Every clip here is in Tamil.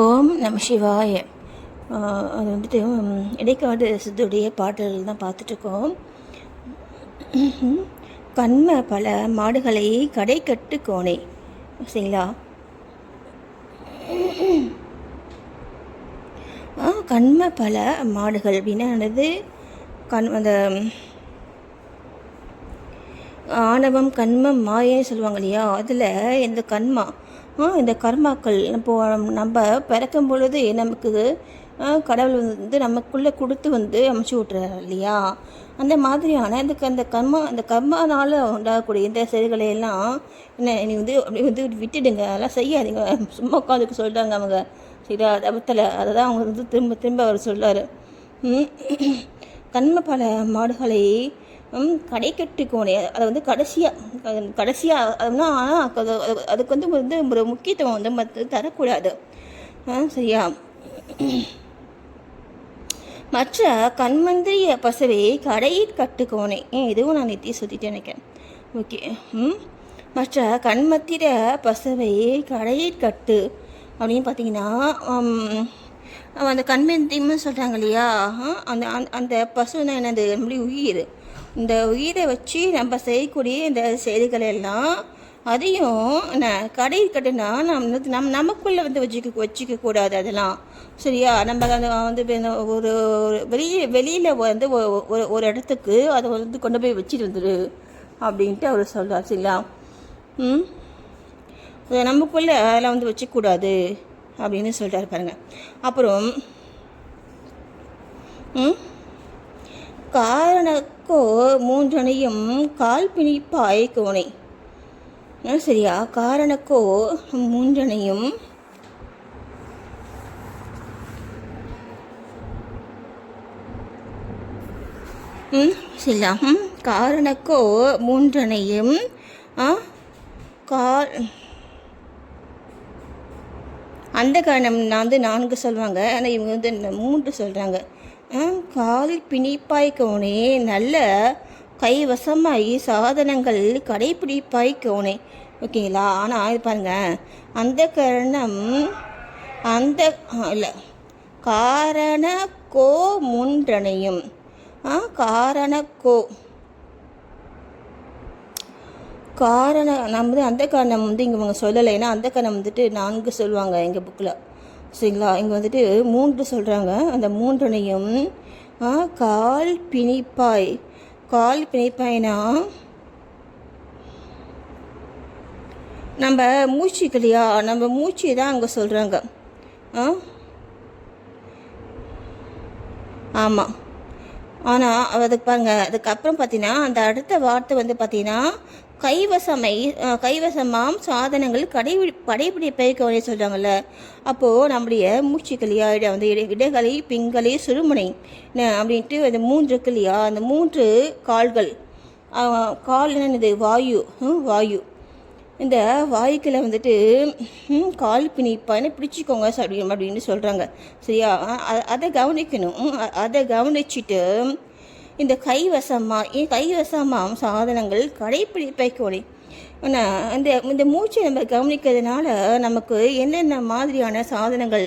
ஓம் நம சிவாய. அது வந்துட்டு இடைக்காடு சித்துடைய பாடல்கள் தான் பார்த்துட்ருக்கோம். கண்ம பல மாடுகளை கடை கட்டு கோணை. சரிங்களா? கண்ம பல மாடுகள். அப்படின்னா என்னது? கண் அந்த ஆணவம் கண்மம் மாயன்னு சொல்லுவாங்க இல்லையா? அதில் இந்த கண்மா? இந்த கர்மாக்கள் இப்போ நம்ம பிறக்கும் பொழுது நமக்கு கடவுள் வந்து நமக்குள்ளே கொடுத்து வந்து அமுச்சு விட்றாரு இல்லையா? அந்த மாதிரியான இந்த அந்த கர்மா அந்த கர்மானால் உண்டாகக்கூடிய இந்த செயல்களை எல்லாம் என்ன நீ வந்து அப்படி வந்து விட்டுடுங்க. அதெல்லாம் செய்யாதீங்க. சும்மா உட்காந்துக்க சொல்கிறாங்க அவங்க. சரியா தபத்தில் அதை தான் அவங்க வந்து திரும்ப திரும்ப அவர் சொல்கிறார் கண்ம பல மாடுகளை கடை கட்டிக்கோனே. அதை வந்து கடைசியாக கடைசியாக அதுனா ஆனால் அது அதுக்கு வந்து வந்து ஒரு முக்கியத்துவம் வந்து மற்ற தரக்கூடாது. ஆ, சரியா? மற்ற கண்மந்திரிய பசுவை கடையில் கட்டுக்கோனே. ஏன் இதுவும் நான் நித்தி சுற்றிட்டு நினைக்கிறேன். ஓகே ம். மற்ற கண்மத்திர பசுவை கடையில் கட்டு அப்படின்னு பார்த்தீங்கன்னா அந்த கண்மந்தியம்னு சொல்கிறாங்க இல்லையா? அந்த அந்த- அந்த பசுனா என்னது? நம்மளுடைய உயிர். இந்த உயிரை வச்சு நம்ம செய்யக்கூடிய இந்த செயல்களை எல்லாம் அதையும் நான் கடை கட்டுனா நம்ம நம் நமக்குள்ளே வந்து வச்சுக்க வச்சுக்க கூடாது அதெல்லாம். சரியா? நம்ம அந்த வந்து ஒரு ஒரு வெளியே வெளியில் வந்து ஒரு ஒரு இடத்துக்கு அதை வந்து கொண்டு போய் வச்சுட்டு வந்துடு அப்படின்ட்டு அவர் சொல்கிறார் சரிங்களா? ம்? அதை நமக்குள்ளே அதெல்லாம் வந்து வச்சுக்கூடாது அப்படின்னு சொல்லிட்டாரு பாருங்க. அப்புறம் ம்? காரணக்கோ மூன்றனையும் கால் பிணிப்பாய் கோணை ஆ, சரியா? காரணக்கோ மூன்றனையும் ம் சரியா? காரணக்கோ மூன்றனையும் கால் அந்த காரணம் நான் வந்து நான்கு சொல்லுவாங்க ஆனால் இவங்க வந்து மூன்று சொல்கிறாங்க காலில் பிணிப்பாய்க்கவனே நல்ல கைவசமாகி சாதனங்கள் கடைப்பிடிப்பாய்க்கவனே. ஓகேங்களா? ஆனால் இது பாருங்கள் அந்த கரணம் அந்த இல்லை. காரண கோ முன்றணையும் காரண கோ காரணம் நம்ம வந்து அந்த காரணம் வந்து இங்கே இவங்க சொல்லலை. ஏன்னா அந்த காரணம் வந்துட்டு நான்கு சொல்லுவாங்க எங்கள் புக்கில் சரிங்களா? இங்கே வந்துட்டு மூன்று சொல்கிறாங்க அந்த மூன்றனையும் ஆ, கால் பிணிப்பாய். கால் பிணிப்பாய்னா நம்ம மூச்சு இல்லையா? நம்ம மூச்சு தான் அங்கே சொல்கிறாங்க ஆ? ஆமாம் ஆனால் அதுக்கு பாருங்க. அதுக்கப்புறம் பார்த்தீங்கன்னா அந்த அடுத்த வார்த்தை வந்து பார்த்தீங்கன்னா கைவசமை கைவசமாம் சாதனங்கள் கடைபிடி கடைபிடிப்பை கவனி சொல்கிறாங்கல்ல அப்போது நம்முடைய மூச்சுக்கலியா இட வந்து இடை இடைகளி பிங்களி சுருமுனை என்ன அப்படின்ட்டு அந்த மூன்று இருக்கு இல்லையா அந்த மூன்று கால்கள். கால் என்னது? வாயு வாயு. இந்த வாயுக்களை வந்துட்டு கால் பிணிப்பான பிடிச்சிக்கோங்க அப்படி அப்படின்னு சொல்கிறாங்க சரியா? அதை கவனிக்கணும். ம், அதை கவனிச்சுட்டு இந்த கைவசமா ஏன் கைவசமாம் சாதனங்கள் கடைப்பிடிப்பை கொடை இந்த இந்த மூச்சை நம்ம கவனிக்கிறதுனால நமக்கு என்னென்ன மாதிரியான சாதனங்கள்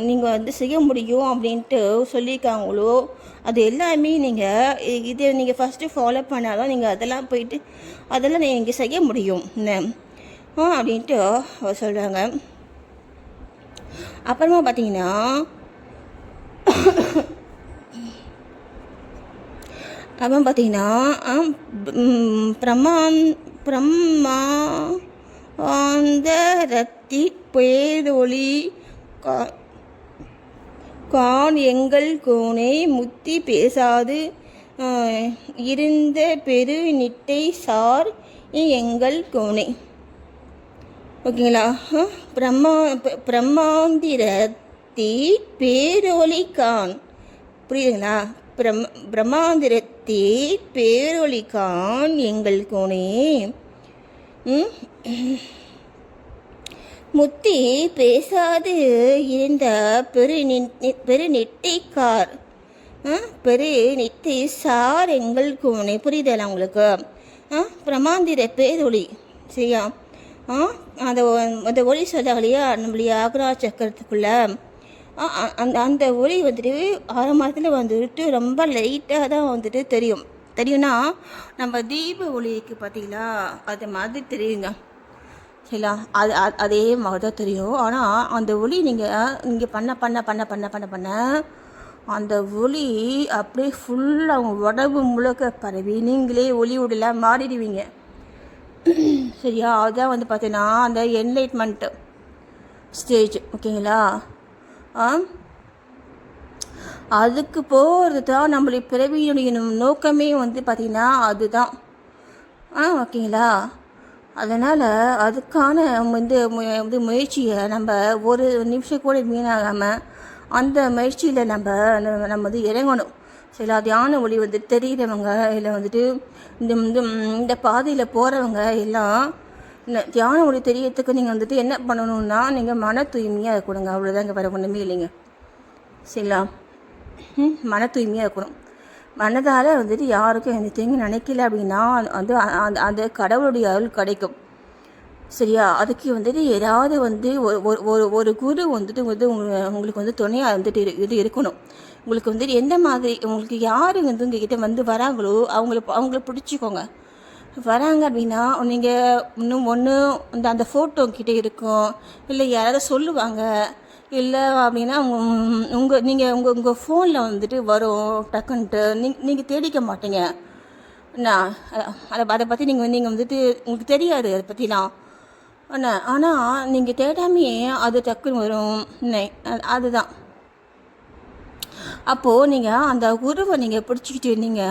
நீங்கள் வந்து செய்ய முடியும் அப்படின்ட்டு சொல்லியிருக்காங்களோ அது எல்லாமே நீங்கள் இதை நீங்கள் ஃபஸ்ட்டு ஃபாலோ பண்ணாதான் நீங்கள் அதெல்லாம் போயிட்டு அதெல்லாம் நீங்கள் செய்ய முடியும் ஆ அப்படின்ட்டு அவர் சொல்கிறாங்க அப்புறமா பார்த்தீங்கன்னா அப்புறம் பார்த்தீங்கன்னா ஆம், பிரமான் பிரம்மா ஆந்த ரத்தி பேரொளி கா கான் எங்கள் கோணை முத்தி பேசாது இருந்த பெரு நிட்டை சார் எங்கள் கோணை. ஓகேங்களா? பிரம்மா பிரம்மாந்திரத்தி பேரொலி கான். புரியுதுங்களா? பிரம் பிரம்மாந்திரத்தி பேரொளி கான் எங்கள் கோணே. முத்தி பேசாது இருந்த பெரு நி- பெரு நெட்டைக்கார். ஆ, பெரு நெட்டை சார் எங்கள் கோணை. புரியுதா உங்களுக்கு? ஆ? பிரமாந்திர பேரொளி சரியா? ஆ? அந்த அந்த ஒளி சொல்லுறாங்க இல்லையா? நம்மளுடைய ஆக்ரா சக்கரத்துக்குள்ளே அந்த அந்த ஒளி வந்துட்டு ஆரம்பத்தில் வந்துட்டு ரொம்ப லைட்டாக தான் வந்துட்டு தெரியும். தெரியும்னா நம்ம தீப ஒளிக்கு பார்த்தீங்களா அது மாதிரி தெரியுங்க. சரிங்களா? அது அது- அதே மாதிரி தான் தெரியும். ஆனால் அந்த ஒளி நீங்கள் நீங்கள் பண்ண பண்ண பண்ண பண்ண பண்ண பண்ண அந்த ஒளி அப்படியே ஃபுல்லாக அவங்க உடம்பு முழுக்க பரவி நீங்களே ஒளி உடல மாறிடுவீங்க. சரியா? அதுதான் வந்து பார்த்தீங்கன்னா அந்த என்லைட்மெண்ட்டு ஸ்டேஜ் ஓகேங்களா அதுக்கு போகிறது தான் நம்மளுடைய பிறவியுடைய நோக்கமே வந்து பார்த்திங்கன்னா அதுதான். ஆ ஓகேங்களா? அதனால் அதுக்கான வந்து மு- வந்து முயற்சியை நம்ம ஒரு நிமிஷம் கூட வீணாகாமல் அந்த முயற்சியில் நம்ம நம்ம நம்ம வந்து இறங்கணும். சில தியான ஒளி வந்து தெரிகிறவங்க இல்லை வந்துட்டு இந்த இந்த இந்த பாதையில் போகிறவங்க எல்லாம் தியான ஒளி தெரியறதுக்கு நீங்கள் வந்துட்டு என்ன பண்ணணும்னா நீங்கள் மன தூய்மையாக இருக்கணுங்க. அவ்வளோதாங்க வேறு ஒன்றுமே இல்லைங்க. சரிங்களா? மன தூய்மையாக இருக்கணும். மனதால் வந்துட்டு யாருக்கும் எந்த தீங்கு நினைக்கல அப்படின்னா வந்து அந்த அந்த கடவுளுடைய அருள் கிடைக்கும். சரியா? அதுக்கு வந்துட்டு ஏதாவது வந்து ஒரு ஒரு- ஒரு ஒரு குரு வந்துட்டு வந்து உங்களுக்கு வந்து துணையாக வந்துட்டு இரு- இது இருக்கணும். உங்களுக்கு வந்துட்டு எந்த மாதிரி உங்களுக்கு யார் வந்து உங்ககிட்ட வந்து வராங்களோ அவங்கள அவங்கள பிடிச்சிக்கோங்க. வராங்க அப்படின்னா நீங்கள் இன்னும் ஒன்று இந்த அந்த ஃபோட்டோ கிட்டே இருக்கும். இல்லை யாராவது சொல்லுவாங்க. இல்லை அப்படின்னா உங்கள் நீங்கள் உங்கள் உங்கள் ஃபோனில் வந்துட்டு வரும் டக்குன்ட்டு நீங்க நீங்கள் தேடிக்க மாட்டீங்க. நான் அதை அதை பற்றி நீங்கள் நீங்கள் வந்துட்டு உங்களுக்கு தெரியாது அதை பற்றிலாம் அண்ணா ஆனால் நீங்கள் தேடாமையே அது டக்குன்னு வரும். அதுதான். அப்போது நீங்கள் அந்த உருவை நீங்கள் பிடிச்சிக்கிட்டு இருந்தீங்க.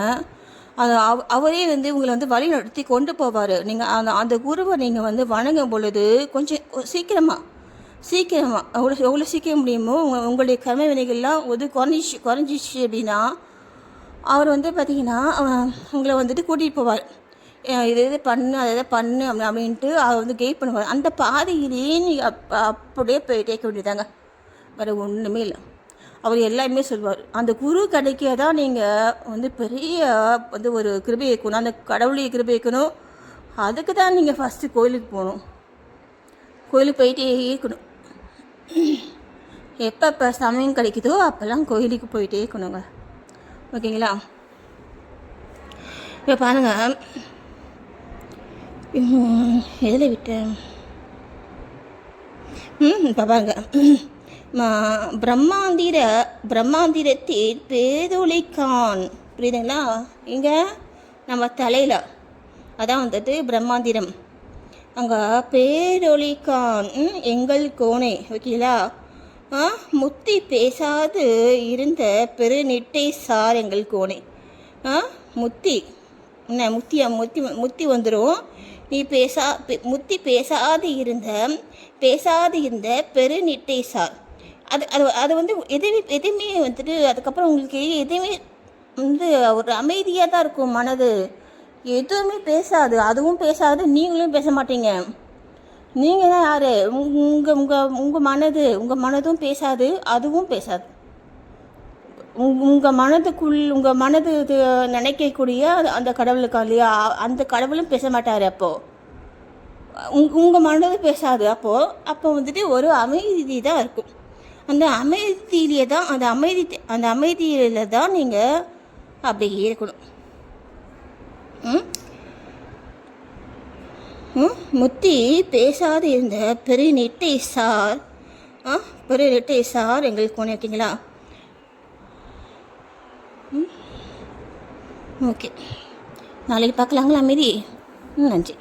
அவரே வந்து உங்களை வந்து வழி நடத்தி கொண்டு போவார். நீங்கள் அந்த அந்த குருவை நீங்கள் வந்து வணங்கும் பொழுது கொஞ்சம் சீக்கிரமாக சீக்கிரமாக எவ்வளோ எவ்வளோ சீக்கிரம் முடியுமோ உங்கள் உங்களுடைய கர்ம வினைகள்லாம் வந்து குறைஞ்சிச்சு குறைஞ்சிச்சு அப்படின்னா அவர் வந்து பார்த்தீங்கன்னா உங்களை வந்துட்டு கூட்டிகிட்டு போவார். இது இது பண்ணு அதை இதை பண்ணு அப்படி அப்படின்ட்டு அவர் வந்து கைட் பண்ணுவார். அந்த பாதையிலேயே நீங்கள் அப் அப்படியே போயிட்டே இருக்க வேண்டியதாங்க வேறு ஒன்றுமே இல்லை. அவர் எல்லாமே சொல்வார் அந்த குரு கிடைக்க தான் நீங்கள் வந்து பெரிய வந்து ஒரு கிருபை இருக்கணும் அந்த கடவுளுடைய கிருபை இருக்கணும் அதுக்கு தான் நீங்கள் ஃபஸ்ட்டு கோயிலுக்கு போகணும். கோயிலுக்கு போயிட்டே இருக்கணும். எப்போ சமயம் கிடைக்குதோ அப்போல்லாம் கோயிலுக்கு போயிட்டே இருக்கணுங்க. ஓகேங்களா? இப்போ பாருங்க. எதில் விட்டேன்? ம் இப்போ பாருங்கள் பிரம்மாந்திர பிரம்மாந்திரத்தில் பேதொழிக்கான் புரியுதுங்களா? இங்கே நம்ம தலையில் அதான் வந்துட்டு பிரம்மாந்திரம். அங்கே பேரொழிக்கான் எங்கள் கோணை ஓகேங்களா? ஆ முத்தி பேசாது இருந்த பெருநிட்டை சார் எங்கள் கோணை. ஆ முத்தி என்ன முத்தியா முத்தி முத்தி வந்துடும் நீ பேசா பே- முத்தி பேசாது இருந்த பேசாது இருந்த பெருநிட்டை சார். அது அது அது வந்து எதுவுமே எதுவுமே வந்துட்டு அதுக்கப்புறம் உங்களுக்கு எதுவுமே வந்து ஒரு அமைதியாக தான் இருக்கும் மனது. எதுவுமே பேசாது. அதுவும் பேசாது. நீங்களும் பேச மாட்டீங்க. நீங்கள் தான் யார்? உங்கள் உங்கள் உங்கள் மனது. உங்கள் மனதும் பேசாது. அதுவும் பேசாது. உங்கள் மனதுக்குள் உங்கள் மனது இது நினைக்கக்கூடிய அந்த- அந்த கடவுளுக்கா இல்லையா? அந்த கடவுளும் பேச மாட்டார் அப்போது உங் உங்கள் மனது பேசாது அப்போது அப்போ வந்துட்டு ஒரு அமைதி தான் இருக்கும். அந்த அமைதியிலே தான் அந்த அமைதி அந்த அமைதியில் தான் நீங்கள் அப்படியே இருக்கணும். ம்? ம்? முத்தி பேசாது இருந்த பெருநெட்டை சார். ஆ? பெருநெட்டை சார் எங்களுக்கு ஒன்று இருக்கீங்களா? ம்? ஓகே. நாளைக்கு பார்க்கலாங்களா மீதி? நன்றி.